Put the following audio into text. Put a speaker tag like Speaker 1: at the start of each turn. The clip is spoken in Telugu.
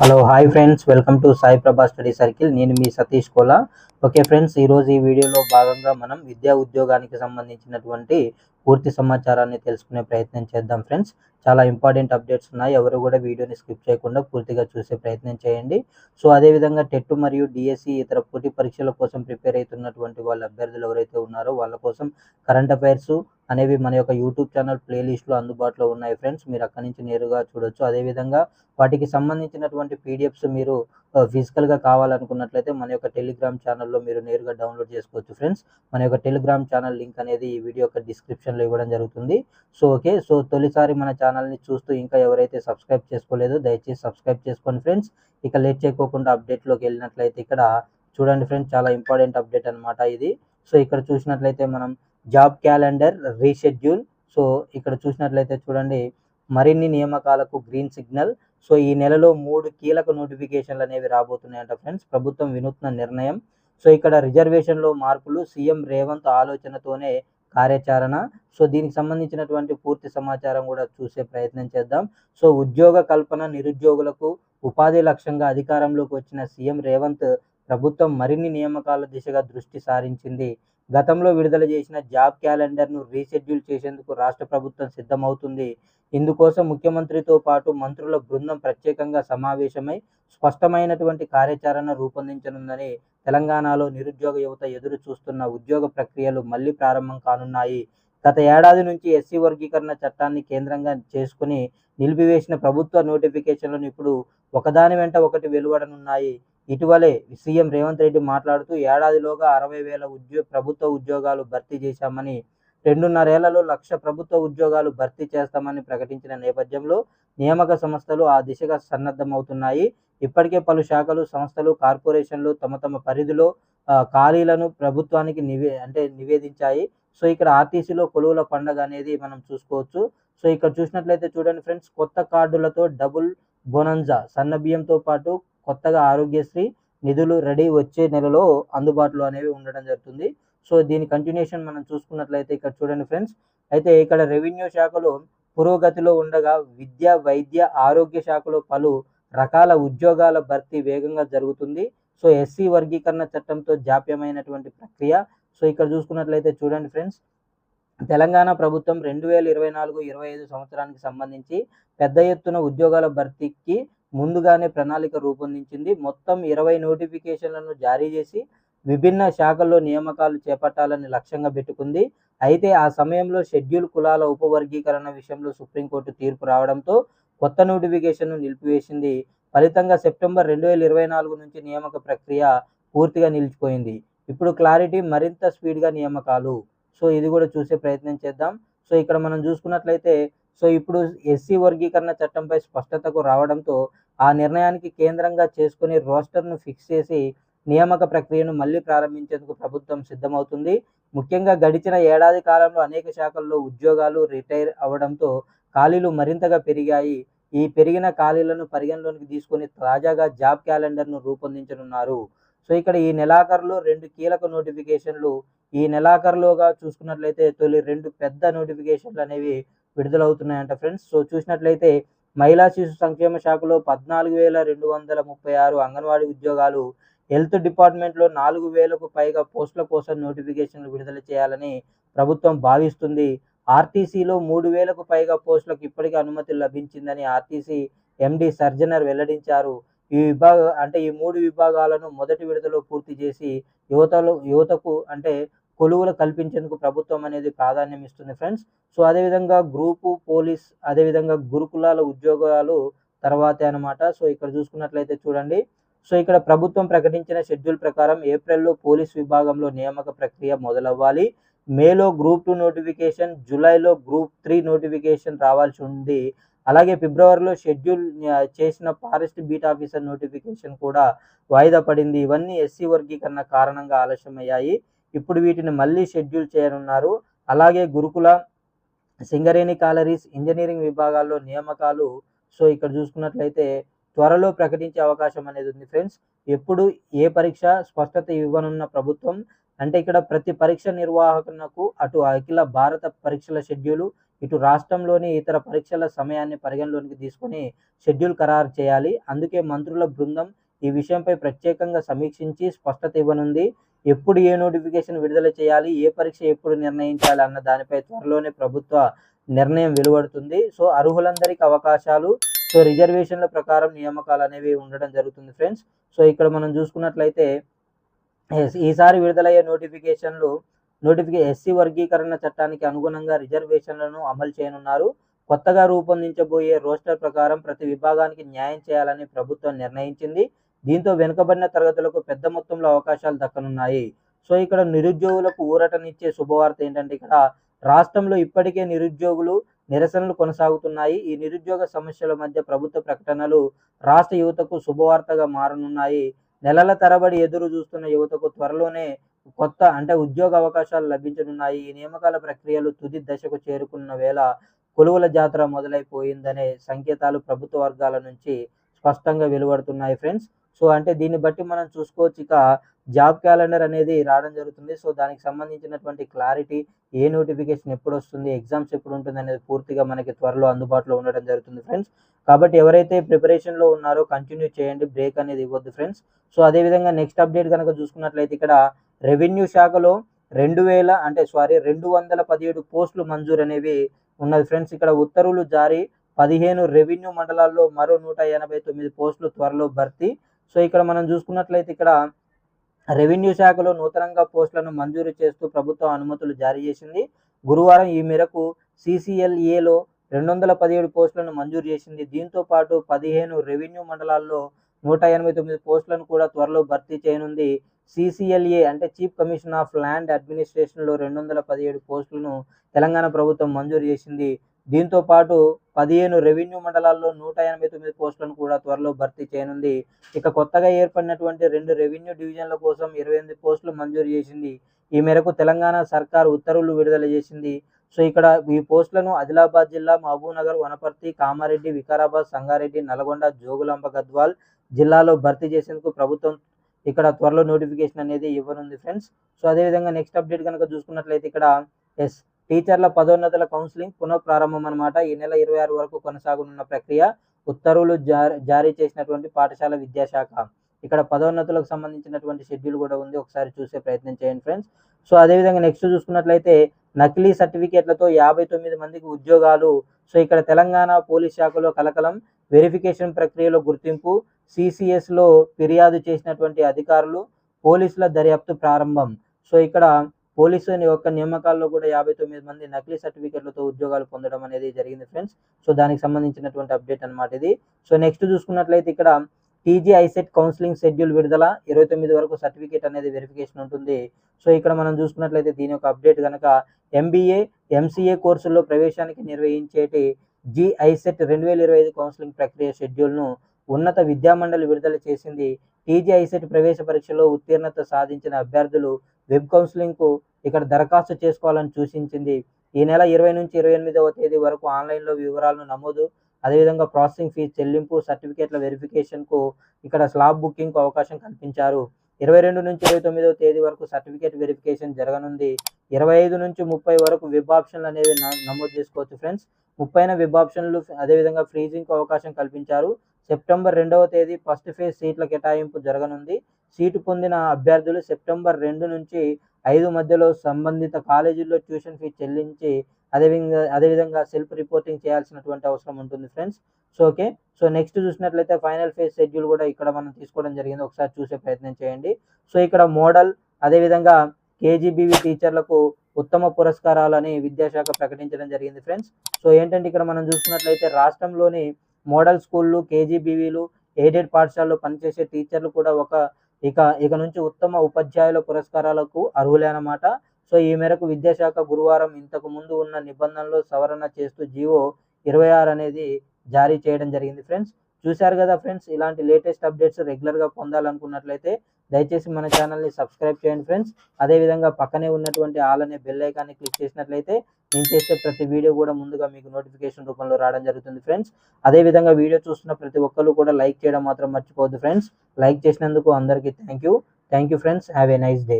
Speaker 1: Hello hi friends welcome to Sai Prabha study circle నేను మీ సతీష్ కోలా. ఓకే ఫ్రెండ్స్ ఈరోజు ఈ వీడియోలో భాగంగా మనం విద్యా ఉద్యోగానికి సంబంధించినటువంటి పూర్తి సమాచారాన్ని తెలుసుకునే ప్రయత్నం చేద్దాం ఫ్రెండ్స్. చాలా ఇంపార్టెంట్ అప్డేట్స్ ఉన్నాయి. ఎవరు కూడా వీడియోని స్కిప్ చేయకుండా పూర్తిగా చూసే ప్రయత్నం చేయండి. సో అదేవిధంగా టెట్ మరియు డిఎస్సి ఇతర పోటీ పరీక్షల కోసం ప్రిపేర్ అవుతున్నటువంటి వాళ్ళ అభ్యర్థులు ఎవరైతే ఉన్నారో వాళ్ళ కోసం కరెంట్ అఫైర్స్ అనేవి మన యొక్క యూట్యూబ్ ఛానల్ ప్లేలిస్ట్లో అందుబాటులో ఉన్నాయి ఫ్రెండ్స్. మీరు అక్కడి నుంచి నేరుగా చూడొచ్చు. అదేవిధంగా వాటికి సంబంధించినటువంటి పీడిఎఫ్స్ మీరు ఫిజికల్గా కావాలనుకున్నట్లయితే మన యొక్క టెలిగ్రామ్ ఛానల్లో మీరు నేరుగా డౌన్లోడ్ చేసుకోవచ్చు ఫ్రెండ్స్. మన యొక్క టెలిగ్రామ్ ఛానల్ లింక్ అనేది ఈ వీడియో యొక్క డిస్క్రిప్షన్లో ఇవ్వడం జరుగుతుంది. So okay. సో తొలిసారి మన ఛానల్ని చూస్తూ ఇంకా ఎవరైతే సబ్స్క్రైబ్ చేసుకోలేదో దయచేసి సబ్స్క్రైబ్ చేసుకోండి ఫ్రెండ్స్. ఇక లేట్ చేయకోకుండా అప్డేట్లోకి వెళ్ళినట్లయితే ఇక్కడ చూడండి ఫ్రెండ్స్ చాలా ఇంపార్టెంట్ అప్డేట్ అన్నమాట ఇది. సో ఇక్కడ చూసినట్లయితే మనం జాబ్ క్యాలెండర్ రీషెడ్యూల్. సో ఇక్కడ చూసినట్లయితే చూడండి మరిన్ని నియామకాలకు గ్రీన్ సిగ్నల్. సో ఈ నెలలో మూడు కీలక నోటిఫికేషన్లు అనేవి రాబోతున్నాయంట ఫ్రెండ్స్ ప్రభుత్వం వినూత్న నిర్ణయం. సో ఇక్కడ రిజర్వేషన్లో మార్పులు సీఎం రేవంత్ ఆలోచనతోనే కార్యాచరణ. సో దీనికి సంబంధించినటువంటి పూర్తి సమాచారం కూడా చూసే ప్రయత్నం చేద్దాం. సో ఉద్యోగ కల్పన నిరుద్యోగులకు ఉపాధి లక్ష్యంగా అధికారంలోకి వచ్చిన సీఎం రేవంత్ ప్రభుత్వం మరిన్ని నియామకాల దిశగా దృష్టి సారించింది. గతంలో విడుదల చేసిన జాబ్ క్యాలెండర్ను రీషెడ్యూల్ చేసేందుకు రాష్ట్ర ప్రభుత్వం సిద్ధమవుతుంది. ఇందుకోసం ముఖ్యమంత్రితో పాటు మంత్రుల బృందం ప్రత్యేకంగా సమావేశమై స్పష్టమైనటువంటి కార్యాచరణ రూపొందించనుందని తెలంగాణలో నిరుద్యోగ యువత ఎదురు చూస్తున్న ఉద్యోగ ప్రక్రియలు మళ్ళీ ప్రారంభం కానున్నాయి. గత ఏడాది నుంచి ఎస్సీ వర్గీకరణ చట్టాన్ని కేంద్రంగా చేసుకుని నిలిపివేసిన ప్రభుత్వ నోటిఫికేషన్లను ఇప్పుడు ఒకదాని వెంట ఒకటి వెలువడనున్నాయి. ఇటీవలే సీఎం రేవంత్ రెడ్డి మాట్లాడుతూ ఏడాదిలోగా అరవై వేల ఉద్యో ప్రభుత్వ ఉద్యోగాలు భర్తీ చేశామని రెండున్నరేళ్ళలో లక్ష ప్రభుత్వ ఉద్యోగాలు భర్తీ చేస్తామని ప్రకటించిన నేపథ్యంలో నియామక సంస్థలు ఆ దిశగా సన్నద్ధమవుతున్నాయి. ఇప్పటికే పలు శాఖలు సంస్థలు కార్పొరేషన్లు తమ తమ పరిధిలో ఖాళీలను ప్రభుత్వానికి నివే అంటే నివేదించాయి. సో ఇక్కడ ఆర్టీసీలో కొలువుల పండగ అనేది మనం చూసుకోవచ్చు. సో ఇక్కడ చూసినట్లయితే చూడండి ఫ్రెండ్స్ కొత్త కార్డులతో డబుల్ బొనంజా సన్న బియ్యంతో పాటు కొత్తగా ఆరోగ్యశ్రీ నిధులు రెడీ వచ్చే నెలలో అందుబాటులో అనేవి ఉండడం జరుగుతుంది. సో దీని కంటిన్యూషన్ మనం చూసుకున్నట్లయితే ఇక్కడ చూడండి ఫ్రెండ్స్. అయితే ఇక్కడ రెవెన్యూ శాఖలో పురోగతిలో ఉండగా విద్య వైద్య ఆరోగ్య శాఖలో పలు రకాల ఉద్యోగాల భర్తీ వేగంగా జరుగుతుంది. సో ఎస్సీ వర్గీకరణ చట్టంతో జాప్యమైనటువంటి ప్రక్రియ. సో ఇక్కడ చూసుకున్నట్లయితే చూడండి ఫ్రెండ్స్. తెలంగాణ ప్రభుత్వం రెండు వేల ఇరవై నాలుగు ఇరవై ఐదు సంవత్సరానికి సంబంధించి పెద్ద ఎత్తున ఉద్యోగాల భర్తీకి ముందుగానే ప్రణాళిక రూపొందించింది. మొత్తం ఇరవై నోటిఫికేషన్లను జారీ చేసి విభిన్న శాఖల్లో నియామకాలు చేపట్టాలని లక్ష్యంగా పెట్టుకుంది. అయితే ఆ సమయంలో షెడ్యూల్ కులాల ఉపవర్గీకరణ విషయంలో సుప్రీంకోర్టు తీర్పు రావడంతో కొత్త నోటిఫికేషన్ను నిలిపివేసింది. ఫలితంగా సెప్టెంబర్ రెండు వేల ఇరవై నాలుగు నుంచి నియామక ప్రక్రియ పూర్తిగా నిలిచిపోయింది. ఇప్పుడు క్లారిటీ మరింత స్పీడ్గా నియామకాలు. సో ఇది కూడా చూసే ప్రయత్నం చేద్దాం. సో ఇక్కడ మనం చూసుకున్నట్లయితే సో ఇప్పుడు ఎస్సీ వర్గీకరణ చట్టంపై స్పష్టతకు రావడంతో ఆ నిర్ణయానికి కేంద్రంగా చేసుకుని రోస్టర్ను ఫిక్స్ చేసి నియామక ప్రక్రియను మళ్ళీ ప్రారంభించేందుకు ప్రభుత్వం సిద్ధమవుతుంది. ముఖ్యంగా గడిచిన ఏడాది కాలంలో అనేక శాఖల్లో ఉద్యోగాలు రిటైర్ అవ్వడంతో ఖాళీలు మరింతగా పెరిగాయి. ఈ పెరిగిన ఖాళీలను పరిగణలోకి తీసుకొని తాజాగా జాబ్ క్యాలెండర్ను రూపొందించనున్నారు. సో ఇక్కడ ఈ నెలాఖరులో రెండు కీలక నోటిఫికేషన్లు ఈ నెలాఖరులోగా చూసుకున్నట్లయితే తొలి రెండు పెద్ద నోటిఫికేషన్లు అనేవి విడుదలవుతున్నాయంట ఫ్రెండ్స్. సో చూసినట్లయితే మహిళా శిశు సంక్షేమ శాఖలో పద్నాలుగు వేల రెండు వందల ముప్పై ఆరు అంగన్వాడీ ఉద్యోగాలు హెల్త్ డిపార్ట్మెంట్లో నాలుగు వేలకు పైగా పోస్టుల కోసం నోటిఫికేషన్లు విడుదల చేయాలని ప్రభుత్వం భావిస్తుంది. ఆర్టీసీలో మూడు వేలకు పైగా పోస్టులకు ఇప్పటికే అనుమతి లభించిందని ఆర్టీసీ ఎండి సర్జనర్ వెల్లడించారు. ఈ విభాగ అంటే ఈ మూడు విభాగాలను మొదటి విడతలో పూర్తి చేసి యువతలో యువతకు అంటే కొలువులు కల్పించేందుకు ప్రభుత్వం అనేది ప్రాధాన్యం ఇస్తుంది ఫ్రెండ్స్. సో అదేవిధంగా గ్రూపు పోలీస్ అదేవిధంగా గురుకులాల ఉద్యోగాలు తర్వాతే అనమాట సో ఇక్కడ చూసుకున్నట్లయితే చూడండి. సో ఇక్కడ ప్రభుత్వం ప్రకటించిన షెడ్యూల్ ప్రకారం ఏప్రిల్లో పోలీస్ విభాగంలో నియామక ప్రక్రియ మొదలవ్వాలి. మేలో గ్రూప్ టూ నోటిఫికేషన్ జూలైలో గ్రూప్ త్రీ నోటిఫికేషన్ రావాల్సి ఉంది. అలాగే ఫిబ్రవరిలో షెడ్యూల్ చేసిన ఫారెస్ట్ బీట్ ఆఫీసర్ నోటిఫికేషన్ కూడా వాయిదా పడింది. ఇవన్నీ ఎస్సీ వర్గీకరణ కారణంగా ఆలస్యమయ్యాయి. ఇప్పుడు వీటిని మళ్ళీ షెడ్యూల్ చేయనున్నారు. అలాగే గురుకుల సింగరేణి కాలరీస్ ఇంజనీరింగ్ విభాగాల్లో నియామకాలు. సో ఇక్కడ చూసుకున్నట్లయితే త్వరలో ప్రకటించే అవకాశం అనేది ఉంది ఫ్రెండ్స్. ఎప్పుడు ఏ పరీక్ష స్పష్టత ఇవ్వనున్న ప్రభుత్వం అంటే ఇక్కడ ప్రతి పరీక్ష నిర్వాహకునకు అటు అఖిల భారత పరీక్షల షెడ్యూలు ఇటు రాష్ట్రంలోని ఇతర పరీక్షల సమయాన్ని పరిగణలోనికి తీసుకొని షెడ్యూల్ ఖరారు చేయాలి. అందుకే మంత్రుల బృందం ఈ విషయంపై ప్రత్యేకంగా సమీక్షించి స్పష్టత ఇవ్వనుంది. ఎప్పుడు ఏ నోటిఫికేషన్ విడుదల చేయాలి ఏ పరీక్ష ఎప్పుడు నిర్ణయించాలి అన్న దానిపై త్వరలోనే ప్రభుత్వ నిర్ణయం వెలువడుతుంది. సో అర్హులందరికీ అవకాశాలు సో రిజర్వేషన్ల ప్రకారం నియామకాలు అనేవి ఉండడం జరుగుతుంది ఫ్రెండ్స్. సో ఇక్కడ మనం చూసుకున్నట్లయితే ఈసారి విడుదలయ్యే నోటిఫికేషన్లు నోటిఫికే ఎస్సీ వర్గీకరణ చట్టానికి అనుగుణంగా రిజర్వేషన్లను అమలు చేయనున్నారు. కొత్తగా రూపొందించబోయే రోస్టర్ ప్రకారం ప్రతి విభాగానికి న్యాయం చేయాలని ప్రభుత్వం నిర్ణయించింది. దీంతో వెనుకబడిన తరగతులకు పెద్ద మొత్తంలో అవకాశాలు దక్కనున్నాయి. సో ఇక్కడ నిరుద్యోగులకు ఊరటనిచ్చే శుభవార్త ఏంటంటే ఇక్కడ రాష్ట్రంలో ఇప్పటికే నిరుద్యోగులు నిరసనలు కొనసాగుతున్నాయి. ఈ నిరుద్యోగ సమస్యల మధ్య ప్రభుత్వ ప్రకటనలు రాష్ట్ర యువతకు శుభవార్తగా మారనున్నాయి. నెలల తరబడి ఎదురు చూస్తున్న యువతకు త్వరలోనే కొత్త అంటే ఉద్యోగ అవకాశాలు లభించనున్నాయి. ఈ నియామకాల ప్రక్రియలు తుది దశకు చేరుకున్న వేళ కొలువుల జాతర మొదలైపోయిందనే సంకేతాలు ప్రభుత్వ వర్గాల నుంచి స్పష్టంగా వెలువడుతున్నాయి ఫ్రెండ్స్. సో అంటే దీన్ని బట్టి మనం చూసుకోవచ్చు ఇక జాబ్ క్యాలెండర్ అనేది రావడం జరుగుతుంది. సో దానికి సంబంధించినటువంటి క్లారిటీ ఏ నోటిఫికేషన్ ఎప్పుడు వస్తుంది ఎగ్జామ్స్ ఎప్పుడు ఉంటుంది అనేది పూర్తిగా మనకి త్వరలో అందుబాటులో ఉండడం జరుగుతుంది ఫ్రెండ్స్. కాబట్టి ఎవరైతే ప్రిపరేషన్లో ఉన్నారో కంటిన్యూ చేయండి బ్రేక్ అనేది ఇవ్వద్దు ఫ్రెండ్స్. సో అదేవిధంగా నెక్స్ట్ అప్డేట్ కనుక చూసుకున్నట్లయితే ఇక్కడ రెవెన్యూ శాఖలో రెండు వేల అంటే సారీ రెండు వందల పదిహేడు పోస్టులు మంజూరు అనేవి ఉన్నది ఫ్రెండ్స్. ఇక్కడ ఉత్తర్వులు జారీ పదిహేను రెవెన్యూ మండలాల్లో మరో నూట ఎనభై తొమ్మిది పోస్టులు త్వరలో భర్తీ. సో ఇక్కడ మనం చూసుకున్నట్లయితే ఇక్కడ రెవెన్యూ శాఖలో నూతనంగా పోస్టులను మంజూరు చేస్తూ ప్రభుత్వం అనుమతులు జారీ చేసింది. గురువారం ఈ మేరకు సిసిఎల్ఏలో రెండు వందల పదిహేడు పోస్టులను మంజూరు చేసింది. దీంతో పాటు పదిహేను రెవెన్యూ మండలాల్లో నూట ఎనభై తొమ్మిది పోస్టులను కూడా త్వరలో భర్తీ చేయనుంది. సిసిఎల్ఏ అంటే చీఫ్ కమిషన్ ఆఫ్ ల్యాండ్ అడ్మినిస్ట్రేషన్లో రెండు వందల పదిహేడు పోస్టులను తెలంగాణ ప్రభుత్వం మంజూరు చేసింది. దీంతో పాటు పదిహేను రెవెన్యూ మండలాల్లో నూట ఎనభై తొమ్మిది పోస్టులను కూడా త్వరలో భర్తీ చేయనుంది. ఇక కొత్తగా ఏర్పడినటువంటి రెండు రెవెన్యూ డివిజన్ల కోసం ఇరవై ఎనిమిది పోస్టులు మంజూరు చేసింది. ఈ మేరకు తెలంగాణ సర్కార్ ఉత్తర్వులు విడుదల చేసింది. సో ఇక్కడ ఈ పోస్టులను ఆదిలాబాద్ జిల్లా మహబూబ్నగర్ వనపర్తి కామారెడ్డి వికారాబాద్ సంగారెడ్డి నల్గొండ జోగులాంబ గద్వాల్ జిల్లాలో భర్తీ చేసేందుకు ప్రభుత్వం ఇక్కడ త్వరలో నోటిఫికేషన్ అనేది ఇవ్వనుంది ఫ్రెండ్స్. సో అదేవిధంగా నెక్స్ట్ అప్డేట్ కనుక చూసుకున్నట్లయితే ఇక్కడ ఎస్ టీచర్ల పదోన్నతుల కౌన్సిలింగ్ పునఃప్రారంభం అనమాట ఈ నెల ఇరవై ఆరు వరకు కొనసాగనున్న ప్రక్రియ ఉత్తర్వులు జారీ జారీ చేసినటువంటి పాఠశాల విద్యాశాఖ. ఇక్కడ పదోన్నతులకు సంబంధించినటువంటి షెడ్యూల్ కూడా ఉంది. ఒకసారి చూసే ప్రయత్నం చేయండి ఫ్రెండ్స్. సో అదేవిధంగా నెక్స్ట్ చూసుకున్నట్లయితే నకిలీ సర్టిఫికేట్లతో యాభై తొమ్మిది మందికి ఉద్యోగాలు. సో ఇక్కడ తెలంగాణ పోలీస్ శాఖలో కలకలం వెరిఫికేషన్ ప్రక్రియలో గుర్తింపు సిసిఎస్లో ఫిర్యాదు చేసినటువంటి అధికారులు పోలీసుల దర్యాప్తు ప్రారంభం. సో ఇక్కడ పోలీసు యొక్క నియామకాల్లో కూడా యాభై తొమ్మిది మంది నకిలీ సర్టిఫికెట్లతో ఉద్యోగాలు పొందడం అనేది జరిగింది ఫ్రెండ్స్. సో దానికి సంబంధించినటువంటి అప్డేట్ అన్నమాట ఇది. సో నెక్స్ట్ చూసుకున్నట్లయితే ఇక్కడ టీజీ ఐసెట్ కౌన్సిలింగ్ షెడ్యూల్ విడుదల ఇరవై తొమ్మిది వరకు సర్టిఫికేట్ అనేది వెరిఫికేషన్ ఉంటుంది. సో ఇక్కడ మనం చూసుకున్నట్లయితే దీని యొక్క అప్డేట్ కనుక ఎంబీఏ ఎంసీఏ కోర్సుల్లో ప్రవేశానికి నిర్వహించేటి జిఐసెట్ రెండు వేల ఇరవై ఐదు కౌన్సిలింగ్ ప్రక్రియ షెడ్యూల్ను ఉన్నత విద్యామండలి విడుదల చేసింది. టీజీ ఐసెట్ ప్రవేశ పరీక్షలో ఉత్తీర్ణత సాధించిన అభ్యర్థులు వెబ్ కౌన్సిలింగ్కు ఇక్కడ దరఖాస్తు చేసుకోవాలని సూచించింది. ఈ నెల ఇరవై నుంచి ఇరవై ఎనిమిదవ తేదీ వరకు ఆన్లైన్లో వివరాలను నమోదు అదేవిధంగా ప్రాసెసింగ్ ఫీజు చెల్లింపు సర్టిఫికేట్ల వెరిఫికేషన్కు ఇక్కడ స్లాబ్ బుకింగ్కు అవకాశం కల్పించారు. ఇరవై రెండు నుంచి ఇరవై తొమ్మిదవ తేదీ వరకు సర్టిఫికేట్ వెరిఫికేషన్ జరగనుంది. ఇరవై ఐదు నుంచి ముప్పై వరకు వెబ్ ఆప్షన్లు అనేవి నమోదు చేసుకోవచ్చు ఫ్రెండ్స్. ముప్పైన వెబ్ ఆప్షన్లు అదేవిధంగా ఫ్రీజింగ్కు అవకాశం కల్పించారు. సెప్టెంబర్ రెండవ తేదీ ఫస్ట్ ఫేజ్ సీట్ల కేటాయింపు జరగనుంది. సీటు పొందిన అభ్యర్థులు సెప్టెంబర్ రెండు నుంచి ఐదు మధ్యలో సంబంధిత కాలేజీల్లో ట్యూషన్ ఫీ చెల్లించి అదేవిధంగా అదేవిధంగా సెల్ఫ్ రిపోర్టింగ్ చేయాల్సినటువంటి అవసరం ఉంటుంది friends. So okay. So next చూసినట్లయితే ఫైనల్ ఫేజ్ షెడ్యూల్ కూడా ఇక్కడ మనం తీసుకోవడం జరిగింది. ఒకసారి చూసే ప్రయత్నం చేయండి. సో ఇక్కడ మోడల్ అదేవిధంగా కేజీబీవీ టీచర్లకు ఉత్తమ పురస్కారాలని విద్యాశాఖ ప్రకటించడం జరిగింది ఫ్రెండ్స్. సో ఏంటంటే ఇక్కడ మనం చూసుకున్నట్లయితే రాష్ట్రంలోని మోడల్ స్కూళ్ళు కేజీబీవీలు ఎయిడెడ్ పాఠశాలలో పనిచేసే టీచర్లు కూడా ఒక ఇక ఇక నుంచి ఉత్తమ ఉపాధ్యాయుల పురస్కారాలకు అర్హులే అన్నమాట సో ఈ మేరకు విద్యాశాఖ గురువారం ఇంతకు ముందు ఉన్న నిబంధనలు సవరణ చేస్తూ జీవో ఇరవై ఆరు అనేది జారీ చేయడం జరిగింది ఫ్రెండ్స్. చూశారు కదా ఫ్రెండ్స్ ఇలాంటి లేటెస్ట్ అప్డేట్స్ రెగ్యులర్గా పొందాలనుకున్నట్లయితే దయచేసి మన ఛానల్ని సబ్స్క్రైబ్ చేయండి ఫ్రెండ్స్. అదేవిధంగా పక్కనే ఉన్నటువంటి ఆల్ అనే బెల్ ఐకాన్ని క్లిక్ చేసినట్లయితే నేను చేసే ప్రతి వీడియో కూడా ముందుగా మీకు నోటిఫికేషన్ రూపంలో రావడం జరుగుతుంది ఫ్రెండ్స్. అదేవిధంగా వీడియో చూస్తున్న ప్రతి ఒక్కరు కూడా లైక్ చేయడం మాత్రం మర్చిపోవద్దు ఫ్రెండ్స్. లైక్ చేసినందుకు అందరికీ thank you thank you friends have a nice day